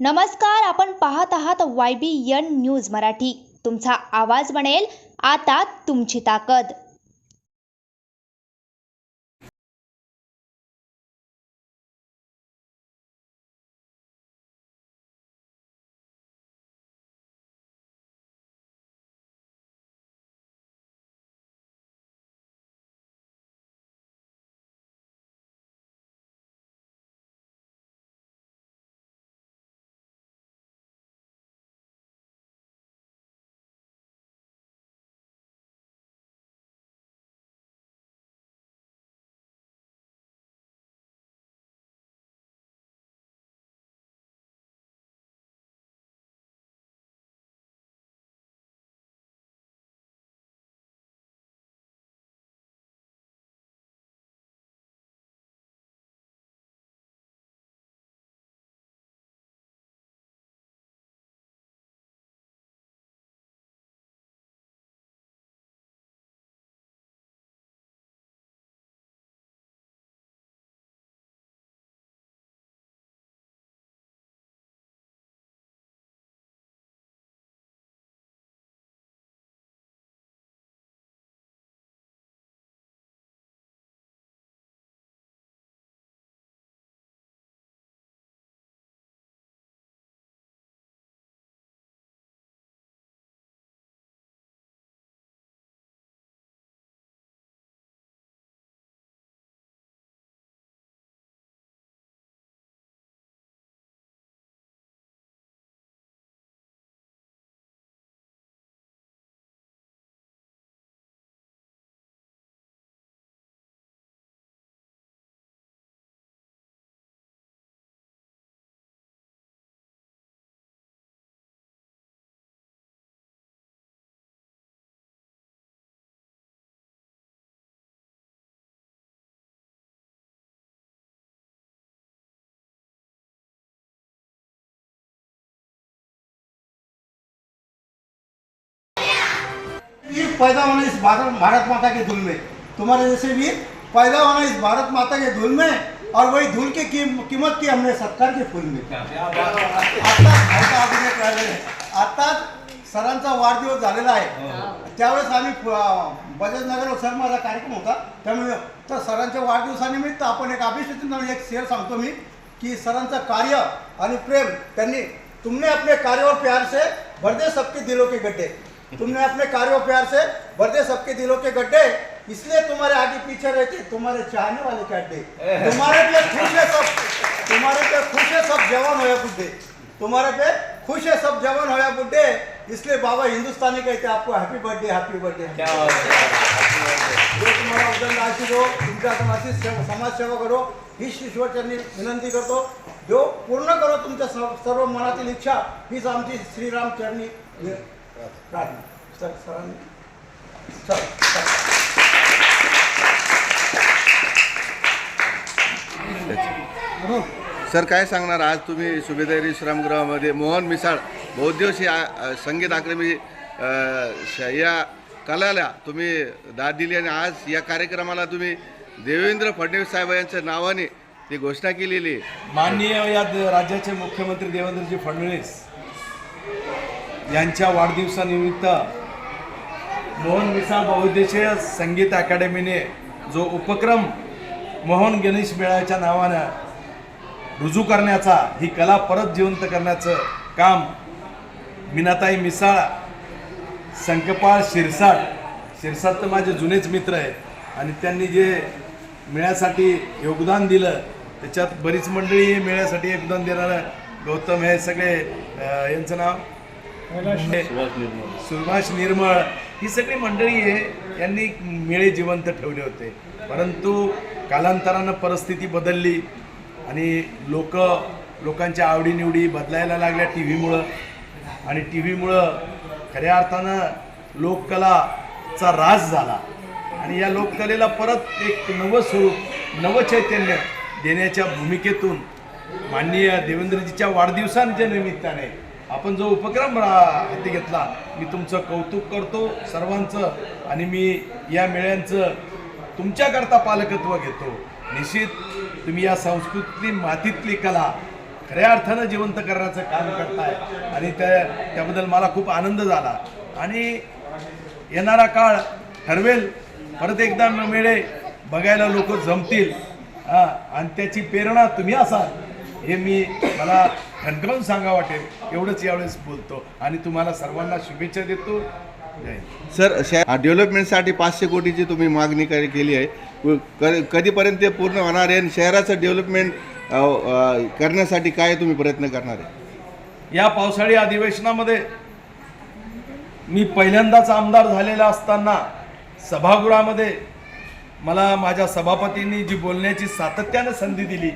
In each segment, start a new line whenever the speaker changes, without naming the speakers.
नमस्कार आपण पाहत आहात Y B N news Marathi. तुमचा आवाज बनेल आता तुमची ताकद.
वीर पैदा होना इस भारत भारत माता के धुल में। तुम्हारे जैसे वीर पैदा होना इस भारत माता के धुल में और वही धुल की कीम- कीमत की हमने सत्कार के फुल में। आता सरांचा वाढदिवस झालेला आहे। त्यावेळेस आम्ही प- बजाज नगर सर माझा कार्यक्रम होता. त्यामुळे तर सरांच्या वाढदिवसानिमित्त आपण एक अभिषेक एक शेअर सांगतो मी की सरांचं कार्य आणि प्रेम त्यांनी तुमने अपने कार्य और प्यार से भर दे सबके दिलों के गड्ढे. तुमने अपने कार्य प्यार से भर दे सबके दिलों के गड्ढे इसलिए तुम्हारे आगे पीछे रहते तुम्हारे चाहने वाले के अड्डे। तुम्हारे पे खुश है सब तुम्हारे पे खुश है सब जवान होया बुड्ढे। तुम्हारे पे खुश है सब जवान होया बुड्ढे इसलिए बाबा हिंदुस्तानी कहते हैं आपको हैप्पी बर्थडे हैप्पी बर्थडे जो तुम्हाला उदंड आशीष हो तुमच्या समाजाची सेव- समाजसेवा करो हीच ईश्वरचरणी विनंती करतो। जो पूर्ण करो तुमच्या सर्व मनातील इच्छा हीच आमची श्रीराम चरणी प्रार्थना सर सरांनी
काय सांगणार आज तुम्ही सुभेदारी विश्रामगृहामध्ये मोहन मिसाळ बहुदिवशी संगीत अकादमी या कलाला तुम्ही दाद दिली आणि आज या कार्यक्रमाला तुम्ही देवेंद्र फडणवीस साहेब यांच्या नावाने ती घोषणा केलेली.
माननीय या राज्याचे मुख्यमंत्री देवेंद्रजी फडणवीस यांच्या वाढदिवसानिमित्त मोहन मिसाळ बहुद्देशीय संगीत अकादमीने जो उपक्रम मोहन गणेश मेळ्याच्या नावानं रुजू करण्याचा ही कला परत जिवंत करण्याचं काम मीनाताई मिसाळ संकपाळ शिरसाट शिरसाट तर माझे जुनेच मित्र आहेत. आणि त्यांनी जे मेळ्यासाठी योगदान दिलं त्याच्यात बरीच मंडळी मेळ्यासाठी योगदान देणारं गौतम हे सगळे यांचं नाव सुभाष निर्मळ. ही सगळी मंडळी आहे यांनी मेळे जिवंत ठेवले होते. परंतु कालांतरानं परिस्थिती बदलली आणि लोक लोकांच्या आवडीनिवडी बदलायला लागल्या टी व्हीमुळं आणि टी व्हीमुळं खऱ्या अर्थानं लोककलाचा रास झाला. आणि या लोककलेला परत एक नवं स्वरूप नवं चैतन्य देण्याच्या भूमिकेतून माननीय देवेंद्रजीच्या वाढदिवसांच्या निमित्ताने आपण जो उपक्रम रा- हाती घेतला मी तुमचं कौतुक करतो सर्वांचं आणि मी या मेळ्यांचं तुमच्याकरता पालकत्व घेतो. निश्चित तुम्ही या संस्कृती मातीतली कला खऱ्या अर्थानं जिवंत करण्याचं काम करताय आणि त्या त्याबद्दल मला खूप आनंद झाला. आणि येणारा काळ ठरवेल. परत एकदा मेळे बघायला लोक जमतील. हां आणि त्याची प्रेरणा तुम्ही असाल. हे मी मला ठणकावून सांगा वाटेल एवढंच यावेळेस बोलतो. आणि तुम्हाला सर्वांना शुभेच्छा देतो.
सर डेव्हलपमेंटसाठी पाचशे कोटीची तुम्ही मागणी कर- केली आहे. कधीपर्यंत ते पूर्ण होणार आहे आणि शहराचं डेव्हलपमेंट करण्यासाठी काय तुम्ही प्रयत्न करणार आहे?
या पावसाळी अधिवेशनामध्ये मी पहिल्यांदाच आमदार झालेला असताना सभागृहामध्ये मला माझ्या सभापतींनी जी बोलण्याची सातत्यानं संधी दिली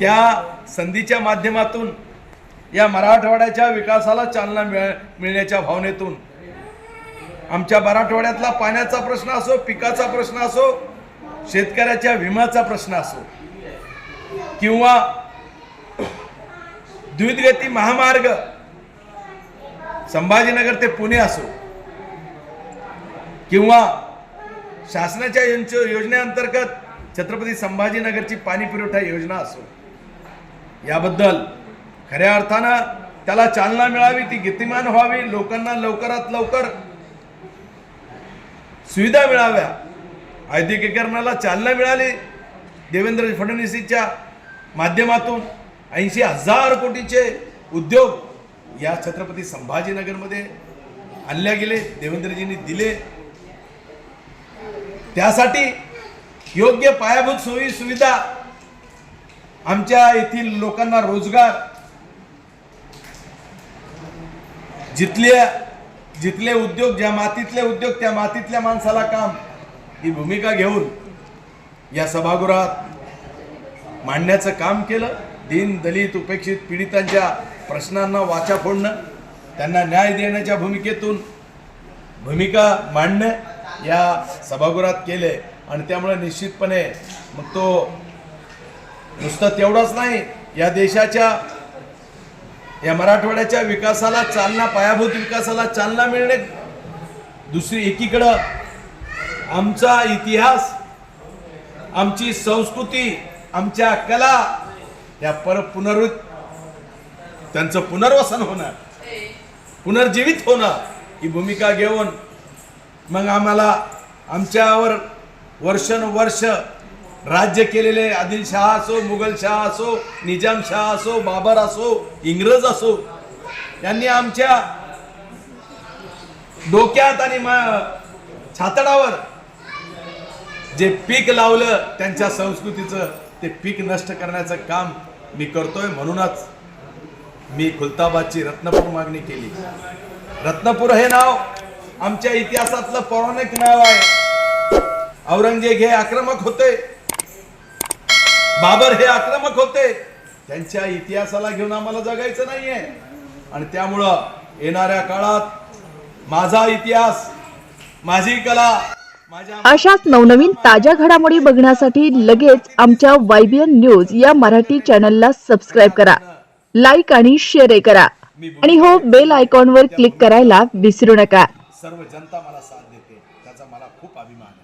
त्या संधीच्या माध्यमातून या मराठवाड्याच्या विकासाला चालना मिळ मिळण्याच्या भावनेतून आमच्या मराठवाड्यातला पाण्याचा प्रश्न असो पिकाचा प्रश्न असो शेतकऱ्याच्या विम्याचा प्रश्न असो किंवा द्वितगती महामार्ग संभाजीनगर ते पुणे असो किंवा शासनाच्या योजनेअंतर्गत छत्रपती संभाजीनगरची पाणी पुरवठा योजना असो याबद्दल खऱ्या अर्थानं त्याला चालना मिळावी ती गतिमान व्हावी लोकांना लवकरात लवकर सुविधा मिळाव्या. औद्योगिकरणाला चालना मिळाली. देवेंद्र फडणवीसच्या माध्यमातून ऐंशी हजार कोटीचे उद्योग या छत्रपती संभाजीनगरमध्ये आणल्या गेले देवेंद्रजींनी दिले. त्यासाठी योग्य पायाभूत सोयी सुविधा आमच्या येथील लोकांना रोजगार जिथले जिथले उद्योग ज्या मातीतले उद्योग त्या मातीतल्या माणसाला काम ही भूमिका घेऊन या सभागृहात मांडण्याचं काम केलं. दीन दलित उपेक्षित पीडितांच्या प्रश्नांना वाचा फोडणं त्यांना न्याय देण्याच्या भूमिकेतून भूमिका मांडणं या सभागृहात केले. आणि त्यामुळे निश्चितपणे मग तो नुसतं तेवढंच नाही या देशाच्या या मराठवाड्याच्या विकासाला चालना पायाभूत विकासाला चालना मिळणे दुसरी एकीकडं आमचा इतिहास आमची संस्कृती आमच्या कला या पर पुनर्वित त्यांचं पुनर्वसन होणार पुनर्जीवित होणं ही भूमिका घेऊन मग आम्हाला आमच्यावर वर्षानुवर्ष राज्य केलेले आदिलशहा असो मुघलशहा असो निजामशहा असो बाबर असो इंग्रज असो यांनी आमच्या डोक्यात आणि छातडावर जे पीक लावलं त्यांच्या संस्कृतीचं ते पीक नष्ट करण्याचं काम मी करतोय. म्हणूनच मी खुलताबादची रत्नपूर मागणी केली. रत्नपूर हे नाव आमच्या इतिहासातलं पौराणिक नाव आहे. औरंगजेब हे आक्रमक होते. बाबर हे आक्रमक होते. त्यांच्या इतिहासाला घेऊन आम्हाला जगायचं नाहीये. आणि त्यामुळं येणाऱ्या काळात माझा इतिहास माझी कला
अशाच नवनवीन ताज्या घडामोडी बघण्यासाठी लगेच आमच्या वायबीएन न्यूज या मराठी चॅनलला सबस्क्राईब करा. लाईक आणि शेअर करा. आणि हो बेल आयकॉनवर क्लिक करायला विसरू नका.
सर्व जनता मला साथ देते. त्याचा मला खूप अभिमान आहे.